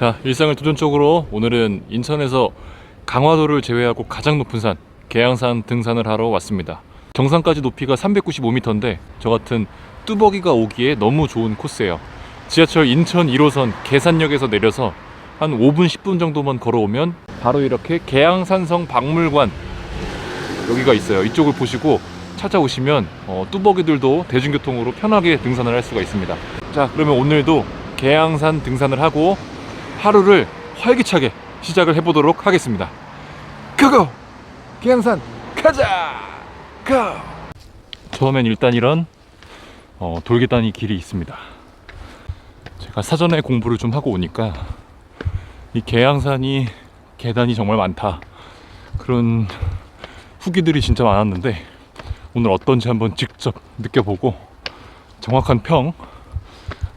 자, 일상을 도전적으로 오늘은 인천에서 강화도를 제외하고 가장 높은 산, 계양산 등산을 하러 왔습니다. 정상까지 높이가 395m인데 저 같은 뚜벅이가 오기에 너무 좋은 코스예요. 지하철 인천 1호선 계산역에서 내려서 한 5분 10분 정도만 걸어오면 바로 이렇게 계양산성 박물관 여기가 있어요. 이쪽을 보시고 찾아오시면 어, 뚜벅이들도 대중교통으로 편하게 등산을 할 수가 있습니다. 자, 그러면 오늘도 계양산 등산을 하고 하루를 활기차게 시작을 해보도록 하겠습니다. 고고! 계양산 가자! 고! 처음엔 일단 이런 어, 돌계단이 길이 있습니다. 제가 사전에 공부를 좀 하고 오니까 이 계양산이 계단이 정말 많다. 그런 후기들이 진짜 많았는데 오늘 어떤지 한번 직접 느껴보고 정확한 평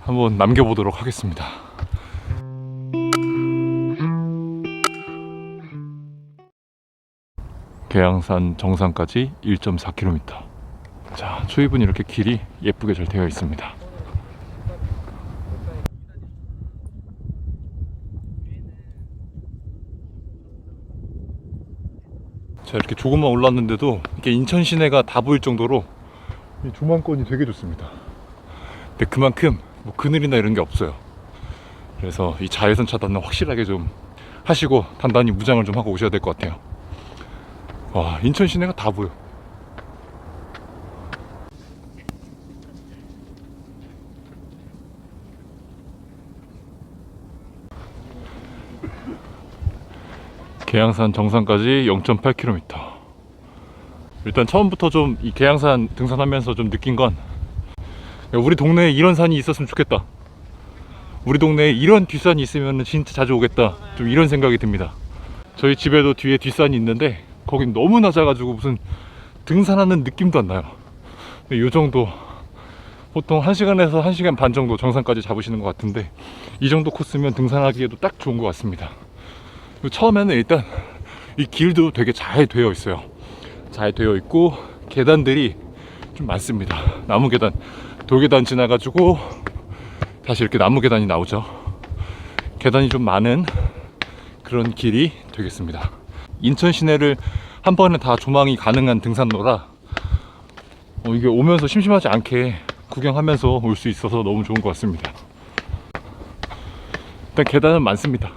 한번 남겨보도록 하겠습니다. 계양산 정상까지 1.4km. 자, 초입은 이렇게 길이 예쁘게 잘 되어 있습니다. 자, 이렇게 조금만 올랐는데도 이게 인천 시내가 다 보일 정도로 이 조망권이 되게 좋습니다. 근데 그만큼 뭐 그늘이나 이런 게 없어요. 그래서 이 자외선 차단은 확실하게 좀 하시고 단단히 무장을 좀 하고 오셔야 될 것 같아요. 와, 인천 시내가 다 보여. 계양산 정상까지 0.8km. 일단 처음부터 좀 이 계양산 등산하면서 좀 느낀 건 야, 우리 동네에 이런 산이 있었으면 좋겠다. 우리 동네에 이런 뒷산이 있으면 진짜 자주 오겠다. 좀 이런 생각이 듭니다. 저희 집에도 뒤에 뒷산이 있는데 거긴 너무 낮아가지고 무슨 등산하는 느낌도 안 나요. 요 정도 보통 1시간에서 1시간 반 정도 정상까지 잡으시는 것 같은데 이 정도 코스면 등산하기에도 딱 좋은 것 같습니다. 처음에는 일단 이 길도 되게 잘 되어 있어요. 잘 되어 있고 계단들이 좀 많습니다. 나무 계단, 돌계단 지나가지고 다시 이렇게 나무 계단이 나오죠. 계단이 좀 많은 그런 길이 되겠습니다. 인천 시내를 한 번에 다 조망이 가능한 등산로라 어, 이게 오면서 심심하지 않게 구경하면서 올 수 있어서 너무 좋은 것 같습니다. 일단 계단은 많습니다.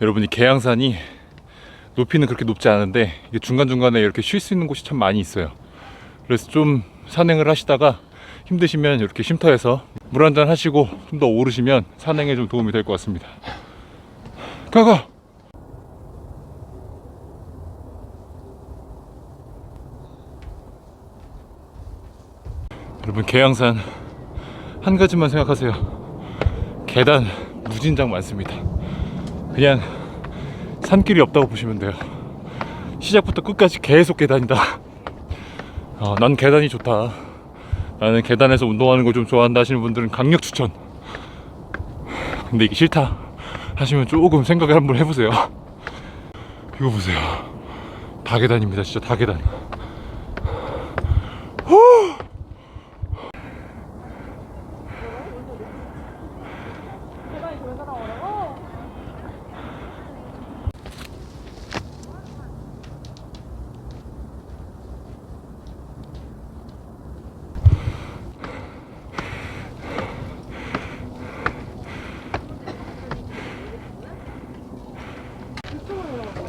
여러분 이 계양산이 높이는 그렇게 높지 않은데 이게 중간중간에 이렇게 쉴 수 있는 곳이 참 많이 있어요. 그래서 좀 산행을 하시다가 힘드시면 이렇게 쉼터에서 물 한 잔 하시고 좀 더 오르시면 산행에 좀 도움이 될 것 같습니다. 가가! 여러분 계양산 한 가지만 생각하세요. 계단 무진장 많습니다. 그냥 산길이 없다고 보시면 돼요. 시작부터 끝까지 계속 계단이다. 어, 난 계단이 좋다. 나는 계단에서 운동하는 거 좀 좋아한다 하시는 분들은 강력 추천. 근데 이게 싫다 하시면 조금 생각을 한번 해보세요. 이거 보세요. 다 계단입니다. 진짜 다 계단.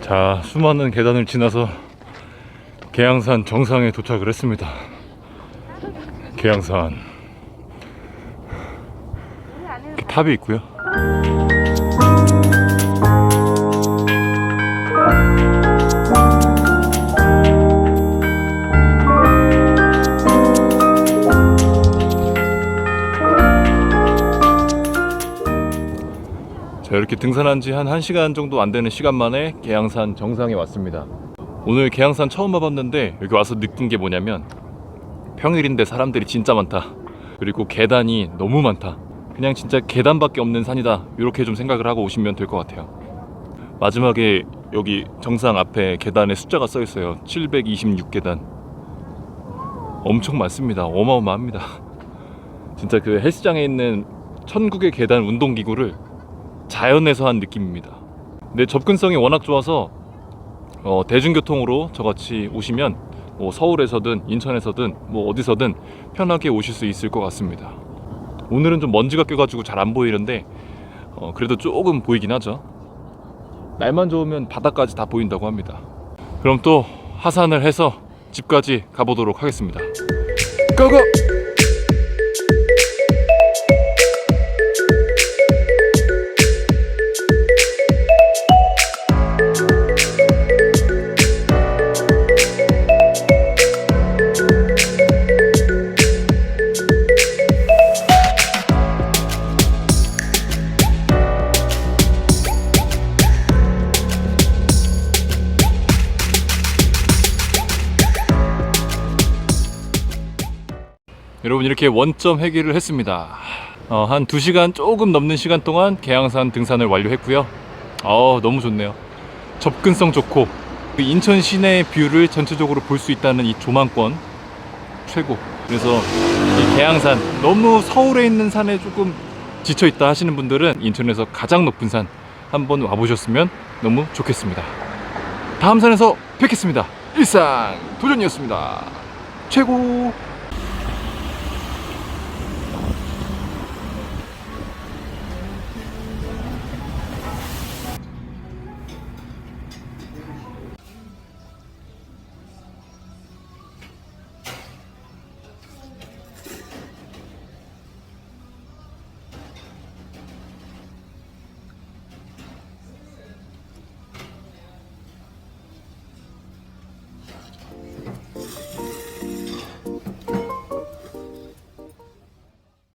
자, 수많은 계단을 지나서 계양산 정상에 도착을 했습니다. 계양산. 탑이 있고요. 자 이렇게 등산한 지 한 1시간 정도 안 되는 시간 만에 계양산 정상에 왔습니다 오늘 계양산 처음 와봤는데 여기 와서 느낀 게 뭐냐면 평일인데 사람들이 진짜 많다. 그리고 계단이 너무 많다. 그냥 진짜 계단밖에 없는 산이다. 이렇게 좀 생각을 하고 오시면 될 것 같아요. 마지막에 여기 정상 앞에 계단에 숫자가 써 있어요. 726계단. 엄청 많습니다. 어마어마합니다. 진짜 그 헬스장에 있는 천국의 계단 운동기구를 자연에서 한 느낌입니다. 근데 접근성이 워낙 좋아서 어, 대중교통으로 저같이 오시면 뭐 서울에서든 인천에서든 뭐 어디서든 편하게 오실 수 있을 것 같습니다. 오늘은 좀 먼지가 껴가지고 잘 안 보이는데 어, 그래도 조금 보이긴 하죠. 날만 좋으면 바다까지 다 보인다고 합니다. 그럼 또 하산을 해서 집까지 가보도록 하겠습니다. 고고! 여러분 이렇게 원점 회귀를 했습니다. 어, 한 2시간 조금 넘는 시간 동안 계양산 등산을 완료했고요. 어, 너무 좋네요. 접근성 좋고 그 인천 시내 뷰를 전체적으로 볼 수 있다는 이 조망권 최고. 그래서 이 계양산 너무 서울에 있는 산에 조금 지쳐 있다 하시는 분들은 인천에서 가장 높은 산 한번 와보셨으면 너무 좋겠습니다. 다음 산에서 뵙겠습니다. 일상 도전이었습니다. 최고.